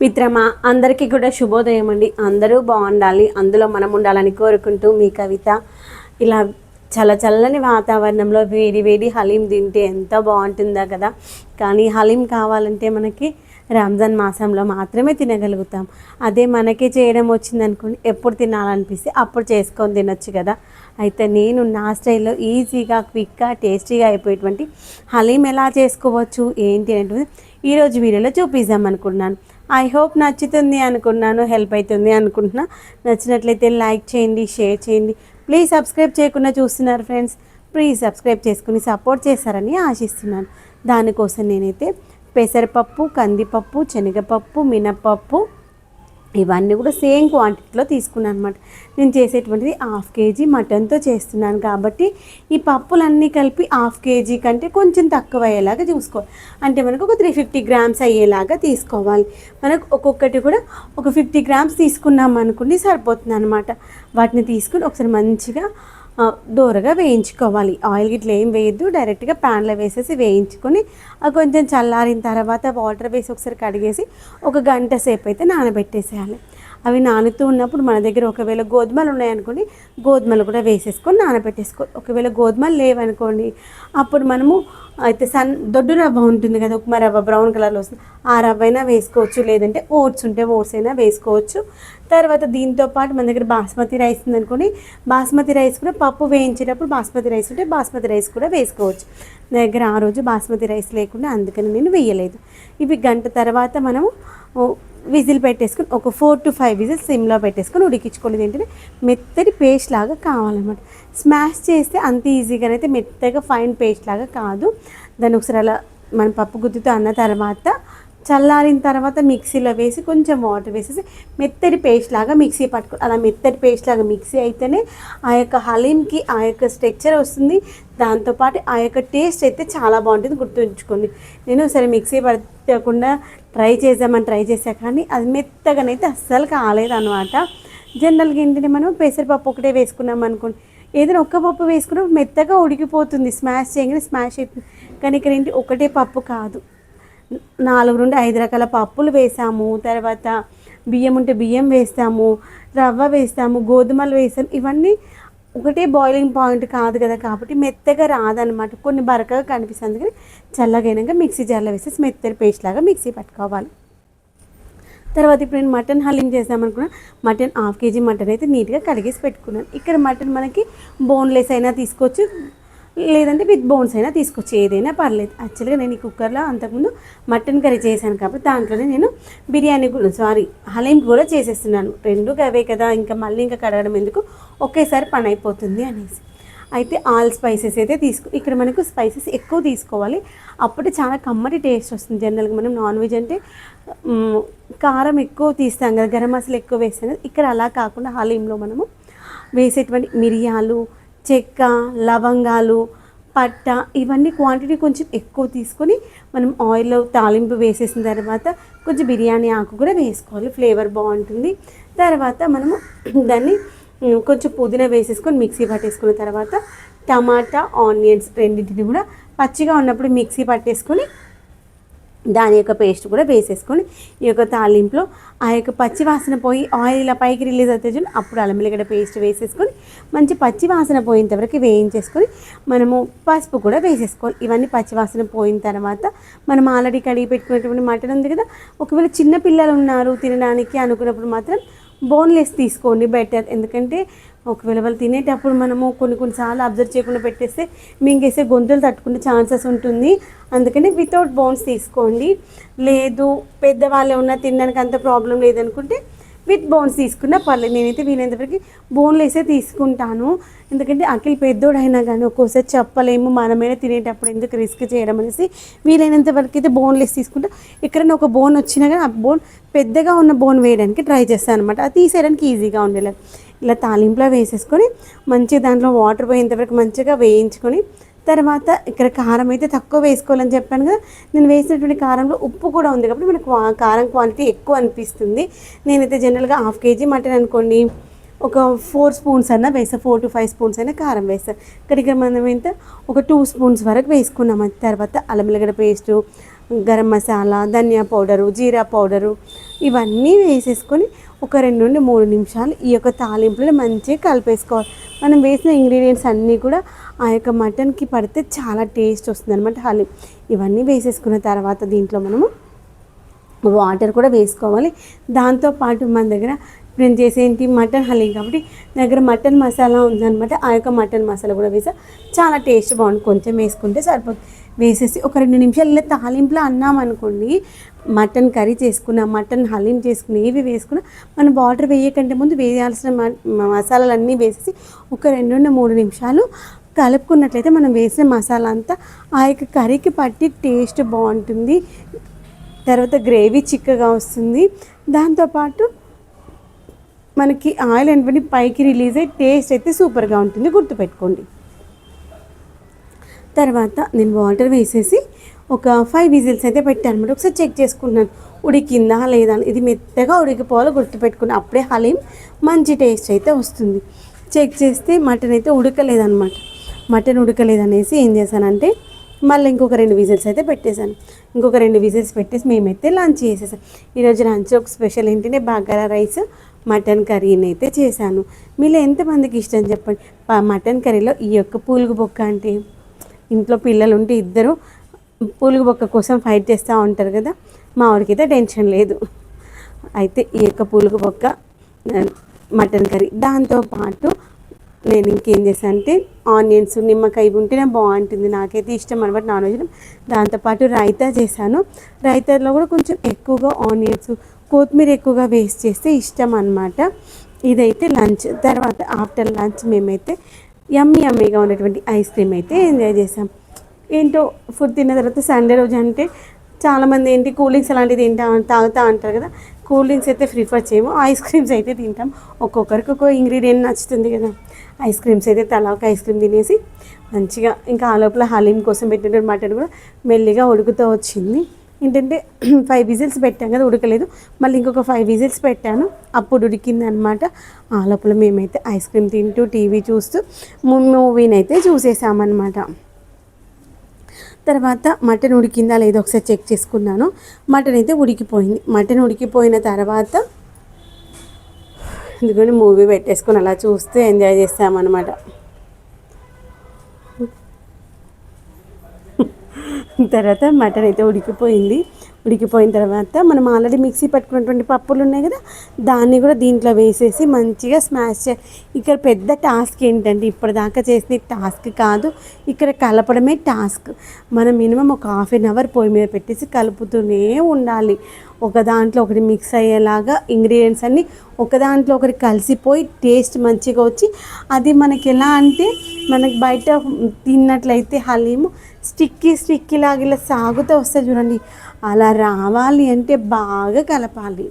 మిత్రమా అందరికీ కూడా శుభోదయం అండి. అందరూ బాగుండాలి. అందులో మనం ఉండాలని కోరుకుంటూ మీ కవిత ఇలా చల్ల చల్లని వాతావరణంలో వేడి వేడి హలీం తింటే ఎంత బాగుంటుందా కదా. కానీ హలీం కావాలంటే మనకి రంజాన్ మాసంలో మాత్రమే తినగలుగుతాం. అదే మనకే చేయడం వచ్చిందనుకోండి ఎప్పుడు తినాలనిపిస్తే అప్పుడు చేసుకొని తినొచ్చు కదా. అయితే నేను నా స్టైల్లో ఈజీగా క్విక్గా టేస్టీగా అయిపోయేటువంటి హలీం ఎలా చేసుకోవచ్చు ఏంటి అనేటువంటి ఈరోజు వీడియోలో చూపిద్దాం అనుకున్నాను ఐ హోప్ నచ్చుతుంది అనుకున్నాను హెల్ప్ అవుతుంది అనుకుంటున్నా. నచ్చినట్లయితే లైక్ చేయండి షేర్ చేయండి. ప్లీజ్ సబ్స్క్రైబ్ చేయకుండా చూస్తున్నారు ఫ్రెండ్స్ ప్లీజ్ సబ్స్క్రైబ్ చేసుకుని సపోర్ట్ చేస్తారని ఆశిస్తున్నాను. దానికోసం నేనైతే పెసరపప్పు కందిపప్పు శనగపప్పు మినపప్పు ఇవన్నీ కూడా సేమ్ క్వాంటిటీలో తీసుకున్నాను అనమాట నేను చేసేటువంటిది హాఫ్ కేజీ మటన్తో చేస్తున్నాను కాబట్టి ఈ పప్పులన్నీ కలిపి హాఫ్ కేజీ కంటే కొంచెం తక్కువ అయ్యేలాగా చూసుకోవాలి. అంటే మనకు ఒక త్రీ ఫిఫ్టీ గ్రామ్స్ అయ్యేలాగా తీసుకోవాలి. మనకు ఒక్కొక్కటి కూడా ఒక ఫిఫ్టీ గ్రామ్స్ తీసుకున్నాం అనుకుని సరిపోతుంది అనమాట వాటిని తీసుకుని ఒకసారి మంచిగా దూరగా వేయించుకోవాలి. ఆయిల్ గిట్ల ఏం వేయద్దు. డైరెక్ట్గా ప్యాన్లో వేసేసి వేయించుకొని కొంచెం చల్లారిన తర్వాత వాటర్ వేసి ఒకసారి కడిగేసి ఒక గంట సేపు అయితే నానబెట్టేసేయాలి. అవి నానుతూ ఉన్నప్పుడు మన దగ్గర ఒకవేళ గోధుమలు ఉన్నాయనుకోండి గోధుమలు కూడా వేసేసుకొని నానబెట్టేసుకో ఒకవేళ గోధుమలు లేవనుకోండి అప్పుడు మనము అయితే సన్ దొడ్డు రవ్వ ఉంటుంది కదా ఉప్మా రవ్వ బ్రౌన్ కలర్లో వస్తుంది. ఆ రవ్వ అయినా వేసుకోవచ్చు. లేదంటే ఓట్స్ ఉంటే ఓట్స్ అయినా వేసుకోవచ్చు. తర్వాత దీంతో పాటు మన దగ్గర బాస్మతి రైస్ ఉందనుకోండి బాస్మతి రైస్ కూడా పప్పు వేయించేటప్పుడు బాస్మతి రైస్ ఉంటే బాస్మతి రైస్ కూడా వేసుకోవచ్చు. నా దగ్గర ఆ రోజు బాస్మతి రైస్ లేకుండా అందుకని నేను వేయలేదు. ఇవి గంట తర్వాత మనము విజిల్ పెట్టేసుకొని ఒక ఫోర్ టు ఫైవ్ విజిల్స్ సిమ్లో పెట్టేసుకొని ఉడికించుకోలేదు ఏంటంటే మెత్తటి పేస్ట్ లాగా కావాలన్నమాట. స్మాష్ చేస్తే అంత ఈజీగానైతే మెత్తగా ఫైన్ పేస్ట్ లాగా కాదు. దాన్ని ఒకసారి అలా మన పప్పు గుత్తితో అన్న తర్వాత చల్లారిన తర్వాత మిక్సీలో వేసి కొంచెం వాటర్ వేసేసి మెత్తటి పేస్ట్ లాగా మిక్సీ పట్టుకో అలా మెత్తటి పేస్ట్ లాగా మిక్సీ అయితేనే ఆ యొక్క హలీంకి ఆ యొక్క స్ట్రక్చర్ వస్తుంది. దాంతోపాటు ఆ యొక్క టేస్ట్ అయితే చాలా బాగుంటుంది. గుర్తుంచుకోండి. నేను సరే మిక్సీ పట్టకుండా ట్రై చేద్దామని ట్రై చేసా కానీ అది మెత్తగానైతే అస్సలు కాలేదు అనమాట జనరల్గా ఏంటంటే మనం పెసరపప్పు ఒకటే వేసుకున్నాం అనుకోండి. ఏదైనా ఒక్క పప్పు వేసుకున్నప్పుడు మెత్తగా ఉడికిపోతుంది. స్మాష్ చేయగానే స్మాష్ అయిపోతుంది. కానీ ఇక్కడ ఏంటి ఒకటే పప్పు కాదు. నాలుగు నుండి ఐదు రకాల పప్పులు వేసాము తర్వాత బియ్యం ఉంటే బియ్యం వేస్తాము రవ్వ వేస్తాము గోధుమలు వేస్తాము. ఇవన్నీ ఒకటే బాయిలింగ్ పాయింట్ కాదు కదా కాబట్టి మెత్తగా రాదనమాట కొన్ని బరకగా కనిపిస్తుంది. అందుకని చల్లగైనాక మిక్సీ జార్లో వేసేసి మెత్తని పేస్ట్ లాగా మిక్సీ పట్టుకోవాలి. తర్వాత ఇప్పుడు నేను మటన్ హలీం చేద్దామనుకున్నా మటన్ హాఫ్ కేజీ మటన్ అయితే నీట్గా కడిగేసి పెట్టుకున్నాను. ఇక్కడ మటన్ మనకి బోన్లెస్ అయినా తీసుకోవచ్చు. లేదంటే విత్ బోన్స్ అయినా తీసుకోవచ్చు ఏదైనా పర్లేదు. యాక్చువల్గా నేను ఈ కుక్కర్లో అంతకుముందు మటన్ కర్రీ చేశాను కాబట్టి దాంట్లోనే నేను బిర్యానీ కూడా సారీ హలీం కూడా చేసేస్తున్నాను. రెండు అవే కదా ఇంకా మళ్ళీ ఇంకా కడగడం ఎందుకు? ఒకేసారి పని అయిపోతుంది అనేసి. అయితే ఆల్ స్పైసెస్ అయితే తీసుకో ఇక్కడ మనకు స్పైసెస్ ఎక్కువ తీసుకోవాలి. అప్పుడే చాలా కమ్మటి టేస్ట్ వస్తుంది. జనరల్గా మనం నాన్ వెజ్ అంటే కారం ఎక్కువ తీస్తాం కదా గరం మసాలా ఎక్కువ వేస్తాం కదా ఇక్కడ అలా కాకుండా హలీంలో మనము వేసేటువంటి మిరియాలు చెక్క లవంగాలు పట్ట ఇవన్నీ క్వాంటిటీ కొంచెం ఎక్కువ తీసుకొని మనం ఆయిల్లో తాలింపు వేసేసిన తర్వాత కొంచెం బిర్యానీ ఆకు కూడా వేసుకోవాలి. ఫ్లేవర్ బాగుంటుంది. తర్వాత మనము దాన్ని కొంచెం పుదీనా వేసేసుకొని మిక్సీ పట్టేసుకున్న తర్వాత టమాటా ఆనియన్స్ రెండింటిని కూడా పచ్చిగా ఉన్నప్పుడు మిక్సీ పట్టేసుకొని దాని యొక్క పేస్ట్ కూడా వేసేసుకొని ఈ యొక్క తాలింపులో ఆ యొక్క పచ్చి వాసన పోయి ఆయిల్ ఇలా పైకి రిలీజ్ అవుతుంది చూడండి అప్పుడు అల్లం ఎల్లిగడ్డ పేస్ట్ వేసేసుకొని మంచి పచ్చి వాసన పోయేంత వేయించేసుకొని మనము పసుపు కూడా వేసేసుకోవాలి. ఇవన్నీ పచ్చి వాసన పోయిన తర్వాత మనం ఆల్రెడీ కడిగి పెట్టుకున్నటువంటి మటన్ ఉంది కదా ఒకవేళ చిన్న పిల్లలు ఉన్నారు తినడానికి అనుకున్నప్పుడు మాత్రం బోన్లెస్ తీసుకోండి బెటర్. ఎందుకంటే ఒకవేళ వాళ్ళు తినేటప్పుడు మనము కొన్ని కొన్నిసార్లు అబ్జర్వ్ చేయకుండా పెట్టేస్తే మింగేసే గొంతులు తట్టుకునే ఛాన్సెస్ ఉంటుంది. అందుకని వితౌట్ బోన్స్ తీసుకోండి. లేదు పెద్దవాళ్ళు ఏమన్నా తినడానికి అంత ప్రాబ్లం లేదనుకుంటే విత్ బోన్స్ తీసుకున్నా పర్లేదు. నేనైతే వీలైనంతవరకు బోన్లెసే తీసుకుంటాను. ఎందుకంటే అఖిల్ పెద్దోడైనా కానీ ఒక్కోసారి చెప్పలేము మనమైనా తినేటప్పుడు ఎందుకు రిస్క్ చేయడం అనేసి వీలైనంత వరకు అయితే బోన్లెస్ తీసుకుంటా. ఎక్కడైనా ఒక బోన్ వచ్చినా కానీ ఆ బోన్ పెద్దగా ఉన్న బోన్ వేయడానికి ట్రై చేస్తాను అనమాట అది తీసేయడానికి ఈజీగా ఉండేలా. ఇలా తాలింపులో వేసేసుకొని మంచిగా దాంట్లో వాటర్ పోయేంత వరకు మంచిగా వేయించుకొని తర్వాత ఇక్కడ కారం అయితే తక్కువ వేసుకోవాలని చెప్పాను కదా. నేను వేసినటువంటి కారంలో ఉప్పు కూడా ఉంది కాబట్టి మనకు కారం క్వాంటిటీ ఎక్కువ అనిపిస్తుంది. నేనైతే జనరల్గా హాఫ్ కేజీ మటన్ అనుకోండి ఒక ఫోర్ స్పూన్స్ అన్న వేస్తా ఫోర్ టు ఫైవ్ స్పూన్స్ అయినా కారం వేస్తాను ఇక్కడ మనం ఎంత ఒక టూ స్పూన్స్ వరకు వేసుకున్నాం. తర్వాత అల్లం వెల్లిగడ్డ పేస్టు గరం మసాలా ధనియా పౌడరు జీరా పౌడరు ఇవన్నీ వేసేసుకొని ఒక రెండు నుండి మూడు నిమిషాలు ఈ యొక్క తాలింపులో మంచిగా కలిపేసుకోవాలి. మనం వేసిన ఇంగ్రీడియంట్స్ అన్నీ కూడా ఆ యొక్క మటన్కి పడితే చాలా టేస్ట్ వస్తుంది అనమాట హలీం ఇవన్నీ వేసేసుకున్న తర్వాత దీంట్లో మనము వాటర్ కూడా వేసుకోవాలి. దాంతోపాటు మన దగ్గర నేను చేసేంటి మటన్ హలీం కాబట్టి దగ్గర మటన్ మసాలా ఉందనమాట ఆ యొక్క మటన్ మసాలా కూడా వేసా. చాలా టేస్ట్ బాగుంది. కొంచెం వేసుకుంటే సరిపోతుంది. వేసేసి ఒక రెండు నిమిషాలు ఇలా తాలింపులో అన్నాం అనుకోండి మటన్ కర్రీ చేసుకున్న మటన్ హలీం చేసుకుని ఏవి వేసుకున్నా మనం వాటర్ వేయకంటే ముందు వేయాల్సిన మ- మసాలాలన్నీ వేసేసి ఒక రెండు మూడు నిమిషాలు కలుపుకున్నట్లయితే మనం వేసిన మసాలా అంతా ఆ యొక్క కర్రీకి పట్టి టేస్ట్ బాగుంటుంది. తర్వాత గ్రేవీ చిక్కగా వస్తుంది. దాంతోపాటు మనకి ఆయిల్ అనేటువంటి పైకి రిలీజ్ అయ్యి టేస్ట్ అయితే సూపర్గా ఉంటుంది. గుర్తుపెట్టుకోండి. తర్వాత నేను వాటర్ వేసేసి ఒక ఫైవ్ విజిల్స్ అయితే పెట్టాను అనమాట ఒకసారి చెక్ చేసుకున్నాను ఉడికిందా లేదా అని. ఇది మెత్తగా ఉడికిపోవాలో గుర్తుపెట్టుకుని అప్పుడే హలీం మంచి టేస్ట్ అయితే వస్తుంది. చెక్ చేస్తే మటన్ అయితే ఉడకలేదన్నమాట. మటన్ ఉడకలేదనేసి ఏం చేశానంటే మళ్ళీ ఇంకొక రెండు విజిల్స్ అయితే పెట్టేశాను. ఇంకొక రెండు విజిల్స్ పెట్టేసి మేమైతే లంచ్ చేసేసాం. ఈరోజు లంచ్ ఒక స్పెషల్ ఏంటంటే బగారా రైస్ మటన్ కర్రీని అయితే చేశాను. మీలో ఎంతమందికి ఇష్టం చెప్పండి? మటన్ కర్రీలో ఈ యొక్క పూలుగు బొక్క అంటే? ఇంట్లో పిల్లలు ఉంటే ఇద్దరు పూలుగు బొక్క కోసం ఫైట్ చేస్తూ ఉంటారు కదా మా వాడికైతే టెన్షన్ లేదు. అయితే ఈ యొక్క పూలుగు బొక్క మటన్ కర్రీ దాంతోపాటు నేను ఇంకేం చేశాను అంటే ఆనియన్స్ నిమ్మకాయ ఉంటే ఉంటేనే బాగుంటుంది నాకైతే ఇష్టం అనమాట నాన్ వెజ్ దాంతోపాటు రైతా చేశాను. రైతాలో కూడా కొంచెం ఎక్కువగా ఆనియన్స్ కొత్తిమీర ఎక్కువగా వేస్ట్ చేస్తే ఇష్టం అనమాట ఇదైతే లంచ్ తర్వాత ఆఫ్టర్ లంచ్ మేమైతే యమ్మీ యమ్మీగా ఉన్నటువంటి ఐస్ క్రీమ్ అయితే ఎంజాయ్ చేసాం ఏంటో ఫుడ్ తిన్న తర్వాత సండే రోజు అంటే చాలామంది ఏంటి కూల్ డ్రింక్స్ అలాంటివి తింటా తాగుతా అంటారు కదా. కూల్ డ్రింక్స్ అయితే ప్రిఫర్ చేయము ఐస్ క్రీమ్స్ అయితే తింటాం. ఒక్కొక్కరికి ఒక్కో ఇంగ్రీడియంట్ నచ్చుతుంది కదా. ఐస్ క్రీమ్స్ అయితే తలా ఒక ఐస్ క్రీమ్ తినేసి మంచిగా ఇంకా ఆ లోపల హలీం కోసం పెట్టిన మటన్ కూడా మెల్లిగా ఉడుకుతూ వచ్చింది. ఏంటంటే ఫైవ్ విజిల్స్ పెట్టాం కదా ఉడకలేదు. మళ్ళీ ఇంకొక ఫైవ్ విజిల్స్ పెట్టాను. అప్పుడు ఉడికింది అనమాట ఆ లోపల మేమైతే ఐస్ క్రీమ్ తింటూ టీవీ చూస్తూ మూవీని అయితే చూసేసామన్నమాట తర్వాత మటన్ ఉడికిందా లేదో ఒకసారి చెక్ చేసుకున్నాను. మటన్ అయితే ఉడికిపోయింది. మటన్ ఉడికిపోయిన తర్వాత ఎందుకంటే మూవీ పెట్టేసుకొని అలా చూస్తూ ఎంజాయ్ చేస్తామన్నమాట తర్వాత మటన్ అయితే ఉడికిపోయింది. ఉడికిపోయిన తర్వాత మనం ఆల్రెడీ మిక్సీ పట్టుకున్నటువంటి పప్పులు ఉన్నాయి కదా దాన్ని కూడా దీంట్లో వేసేసి మంచిగా స్మాష్ చే ఇక్కడ పెద్ద టాస్క్ ఏంటంటే ఇప్పటిదాకా చేసిన టాస్క్ కాదు ఇక్కడ కలపడమే టాస్క్. మనం మినిమం ఒక హాఫ్ అన్ అవర్ పొయ్యి మీద పెట్టేసి కలుపుతూనే ఉండాలి. ఒక దాంట్లో ఒకటి మిక్స్ అయ్యేలాగా ఇంగ్రీడియంట్స్ అన్నీ ఒక దాంట్లో ఒకటి కలిసిపోయి టేస్ట్ మంచిగా వచ్చి అది మనకి ఎలా అంటే మనకి బయట తిన్నట్లయితే హలీము స్టిక్కీ స్టిక్కీ లాగా ఇలా సాగుతూ వస్తుంది చూడండి. అలా రావాలి అంటే బాగా కలపాలి.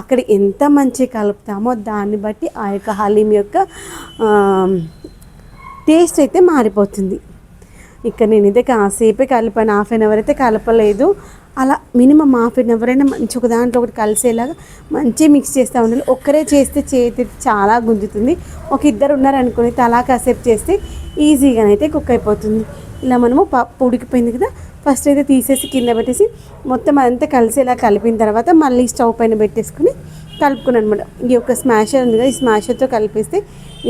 అక్కడ ఎంత మంచి కలుపుతామో దాన్ని బట్టి ఆ యొక్క హలీం యొక్క టేస్ట్ అయితే మారిపోతుంది. ఇక్కడ నేనైతే కాసేపే కలిపాను. హాఫ్ అన్ అవర్ అయితే కలపలేదు. అలా మినిమం హాఫ్ అన్ అవర్ అయినా మంచి ఒక దాంట్లో ఒకటి కలిసేలాగా మంచి మిక్స్ చేస్తూ ఉండాలి. ఒక్కరే చేస్తే చేతి చాలా గుంజుతుంది. ఒక ఇద్దరు ఉన్నారనుకుని తలా కాసేపు చేస్తే ఈజీగానైతే కుక్ అయిపోతుంది. ఇలా మనము పప్పు ఉడికిపోయింది కదా. ఫస్ట్ అయితే తీసేసి కింద పెట్టేసి మొత్తం అదంతా కలిసేలా కలిపిన తర్వాత మళ్ళీ స్టవ్ పైన పెట్టేసుకుని కలుపుకున్నాను అనమాట ఈ యొక్క స్మాషర్ ఉంది కదా ఈ స్మాషర్తో కలిపేస్తే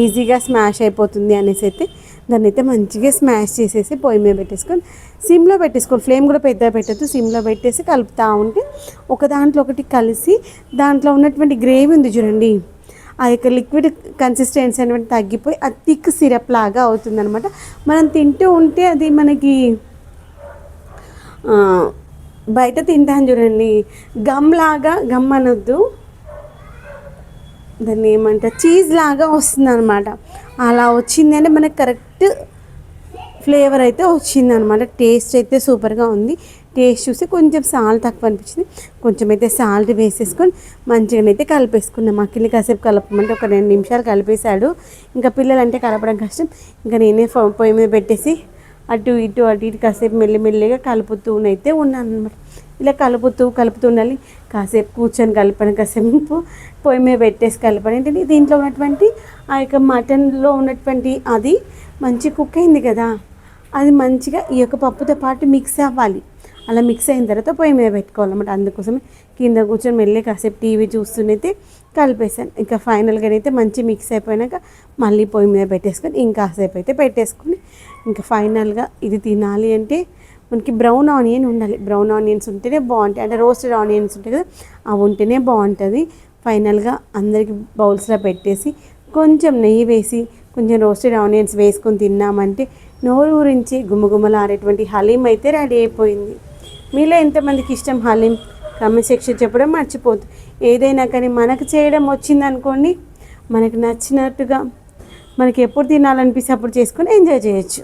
ఈజీగా స్మాష్ అయిపోతుంది అనేసి అయితే దాన్ని అయితే మంచిగా స్మాష్ చేసేసి పొయ్యి మీద పెట్టేసుకొని సిమ్లో పెట్టేసుకోండి. ఫ్లేమ్ కూడా పెద్దగా పెట్టద్దు. సిమ్లో పెట్టేసి కలుపుతూ ఉంటే ఒక దాంట్లో ఒకటి కలిసి దాంట్లో ఉన్నటువంటి గ్రేవీ ఉంది చూడండి. ఆ యొక్క లిక్విడ్ కన్సిస్టెన్సీ అనేది తగ్గిపోయి అది థిక్ సిరప్ లాగా అవుతుంది అనమాట మనం తింటూ ఉంటే అది మనకి బయట తింటాను చూడండి. గమ్ లాగా గమ్ అనొద్దు. దాన్ని ఏమంటారు? చీజ్ లాగా వస్తుంది అనమాట అలా వచ్చిందంటే మనకి కరెక్ట్ ఫ్లేవర్ అయితే వచ్చింది అనమాట టేస్ట్ అయితే సూపర్గా ఉంది. టేస్ట్ చూసి కొంచెం సాల్ట్ తక్కువ అనిపించింది. కొంచెం అయితే సాల్ట్ వేసేసుకొని మంచిగానైతే కలిపేసుకున్నాం. అక్కిని కాసేపు కలపమంటే ఒక రెండు నిమిషాలు కలిపేశాడు. ఇంకా పిల్లలు అంటే కలపడం కష్టం. ఇంకా నేనే ఫో- పొయ్యి మీద పెట్టేసి అటు ఇటు అటు ఇటు కాసేపు మెల్లిమెల్లిగా కలుపుతూనైతే ఉన్నాను అనమాట ఇలా కలుపుతూ కలుపుతూ ఉండాలి. కాసేపు కూర్చొని కలపని కాసేపు పొయ్యి మీద పెట్టేసి కలపని ఏంటంటే దీంట్లో ఉన్నటువంటి ఆ యొక్క మటన్లో ఉన్నటువంటి అది మంచి కుక్ అయింది కదా. అది మంచిగా ఈ యొక్క పప్పుతో పాటు మిక్స్ అవ్వాలి. అలా మిక్స్ అయిన తర్వాత పొయ్యి మీద పెట్టుకోవాలన్నమాట. అందుకోసమే కింద కూర్చొని మెల్లి కాసేపు టీవీ చూస్తూనైతే కలిపేసాను ఇంకా ఫైనల్గా అయితే మంచి మిక్స్ అయిపోయినాక మళ్ళీ పొయ్యి మీద పెట్టేసుకొని ఇంకాసేపు అయితే పెట్టేసుకొని ఇంకా ఫైనల్గా ఇది తినాలి అంటే మనకి బ్రౌన్ ఆనియన్ ఉండాలి. బ్రౌన్ ఆనియన్స్ ఉంటేనే బాగుంటాయి. అంటే రోస్టెడ్ ఆనియన్స్ ఉంటాయి కదా అవి ఉంటేనే బాగుంటుంది. ఫైనల్గా అందరికి బౌల్స్లో పెట్టేసి కొంచెం నెయ్యి వేసి కొంచెం రోస్టెడ్ ఆనియన్స్ వేసుకొని తిన్నామంటే నోరు గురించి గుమగుమలాడేటువంటి హలీం అయితే రెడీ అయిపోయింది. మీలో ఎంతమందికి ఇష్టం హలీం? కామెంట్ సెక్షన్ చెప్పడం మర్చిపోద్దు ఏదైనా కానీ మనకు చేయడం వచ్చిందనుకోండి మనకు నచ్చినట్టుగా మనకి ఎప్పుడు తినాలనిపిస్తే అప్పుడు చేసుకొని ఎంజాయ్ చేయొచ్చు.